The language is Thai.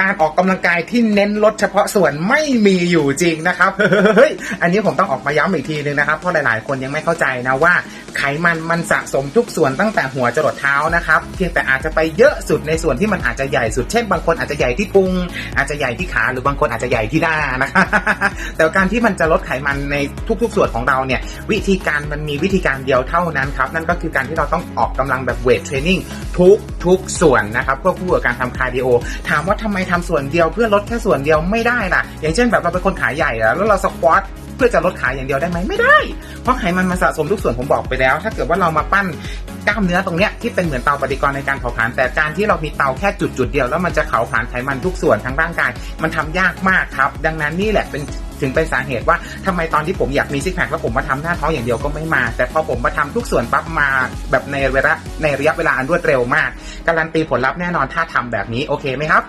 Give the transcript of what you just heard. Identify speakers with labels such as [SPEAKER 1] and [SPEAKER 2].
[SPEAKER 1] การออกกำลังกายที่เน้นลดเฉพาะส่วนไม่มีอยู่จริงนะครับเฮ้ยอันนี้ผมต้องออกมาย้ำอีกทีนึงนะครับเพราะหลายๆ คนยังไม่เข้าใจนะว่า ไขมันมันสะสมทุกส่วนตั้งแต่หัวจรดเท้านะครับ เพียงแต่อาจจะไปเยอะสุดในส่วนที่มันอาจจะใหญ่สุด เช่นบางคนอาจจะใหญ่ที่พุง อาจจะใหญ่ที่ขาหรือบางคนอาจจะใหญ่ที่หน้านะครับแต่การที่มันจะลดไขมันในทุกๆส่วนของเราเนี่ยวิธีการมันมีวิธีการเดียวเท่านั้นครับ นั่นก็คือการที่เราต้องออกกำลังแบบเวทเทรนนิ่งทุกทุกส่วนนะครับควบคู่กับการทำคาร์ดิโอ ถามว่าทำไมทำส่วนเดียวเพื่อลดแค่ส่วนเดียวไม่ได้ล่ะ อย่างเช่นแบบเราเป็นคนขาใหญ่แล้วเราสควอต พื่อจะลดขายอย่างเดียวได้ไหมไม่ได้ เพราะไขมันมันสะสมทุกส่วนผมบอกไปแล้ว ถ้าเกิดว่าเรามาปั้นกล้ามเนื้อตรงเนี้ยที่เป็นเหมือนเตาปฏิกรณ์ในการเผาผลาญแต่การที่เรามีเตาแค่จุดจุดๆเดียวแล้วมันจะเผาผลาญไขมันทุกส่วนทั้งร่างกาย มันทำยากมากครับ ดังนั้นนี่แหละเป็นถึงเป็นสาเหตุว่าทำไมตอนที่ผมอยากมีซิกแพคแล้วผมมาทำหน้าท้องอย่างเดียวก็ไม่มา แต่พอผมมาทำทุกส่วนปั๊บมาแบบในเวลาในระยะเวลาอันรวดเร็วมาก การันตีผลลัพธ์แน่นอนถ้าทำแบบนี้โอเคไหมครับ